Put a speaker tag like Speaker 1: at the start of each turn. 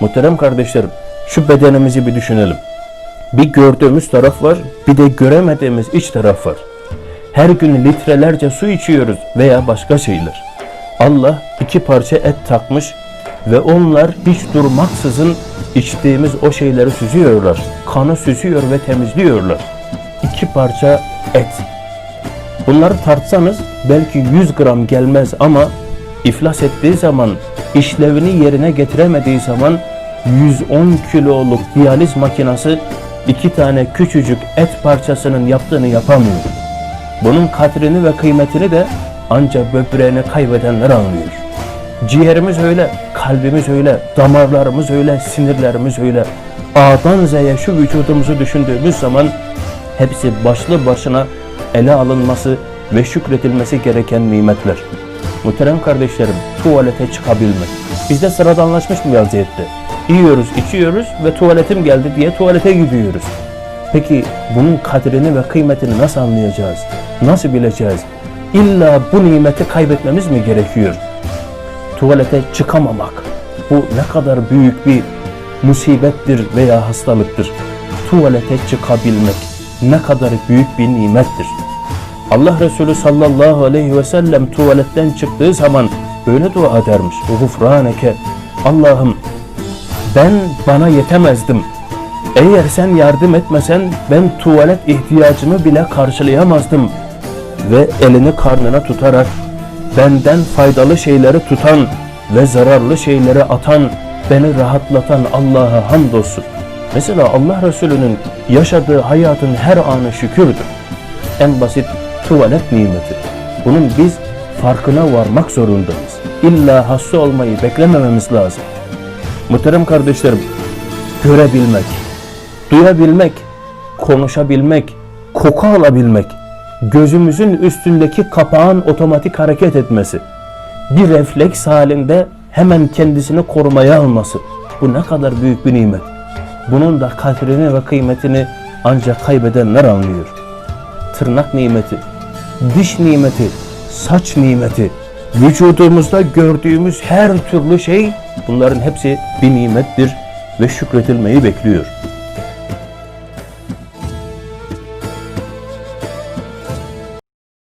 Speaker 1: Muhterem kardeşlerim, şu bedenimizi bir düşünelim. Bir gördüğümüz taraf var, bir de göremediğimiz iç taraf var. Her gün litrelerce su içiyoruz veya başka şeyler. Allah iki parça et takmış ve onlar hiç durmaksızın içtiğimiz o şeyleri süzüyorlar. Kanı süzüyor ve temizliyorlar. İki parça et. Bunları tartsanız belki 100 gram gelmez ama iflas ettiği zaman, işlevini yerine getiremediği zaman 110 kiloluk diyaliz makinası iki tane küçücük et parçasının yaptığını yapamıyor. Bunun kadrini ve kıymetini de ancak böbreğini kaybedenler anlıyor. Ciğerimiz öyle, kalbimiz öyle, damarlarımız öyle, sinirlerimiz öyle. A'dan Z'ye şu vücudumuzu düşündüğümüz zaman hepsi başlı başına ele alınması ve şükretilmesi gereken nimetler. Muhterem kardeşlerim, tuvalete çıkabilmek. Bizde sıradanlaşmış bir vaziyette. Yiyoruz, içiyoruz ve tuvaletim geldi diye tuvalete gidiyoruz. Peki bunun kadrini ve kıymetini nasıl anlayacağız? Nasıl bileceğiz? İlla bu nimeti kaybetmemiz mi gerekiyor? Tuvalete çıkamamak. Bu ne kadar büyük bir musibettir veya hastalıktır. Tuvalete çıkabilmek ne kadar büyük bir nimettir. Allah Resulü sallallahu aleyhi ve sellem tuvaletten çıktığı zaman böyle dua edermiş. Gufraneke. Allah'ım ben bana yetemezdim. Eğer sen yardım etmesen ben tuvalet ihtiyacımı bile karşılayamazdım. Ve elini karnına tutarak benden faydalı şeyleri tutan ve zararlı şeyleri atan, beni rahatlatan Allah'a hamdolsun. Mesela Allah Resulü'nün yaşadığı hayatın her anı şükürdür. En basit tuvalet nimeti. Bunun biz farkına varmak zorundayız. İlla hasta olmayı beklemememiz lazım. Muhterem kardeşlerim, görebilmek, duyabilmek, konuşabilmek, koku alabilmek, gözümüzün üstündeki kapağın otomatik hareket etmesi, bir refleks halinde hemen kendisini korumaya alması. Bu ne kadar büyük bir nimet. Bunun da kadrini ve kıymetini ancak kaybedenler anlıyor. Tırnak nimeti, diş nimeti, saç nimeti, vücudumuzda gördüğümüz her türlü şey bunların hepsi bir nimettir ve şükretilmeyi bekliyor.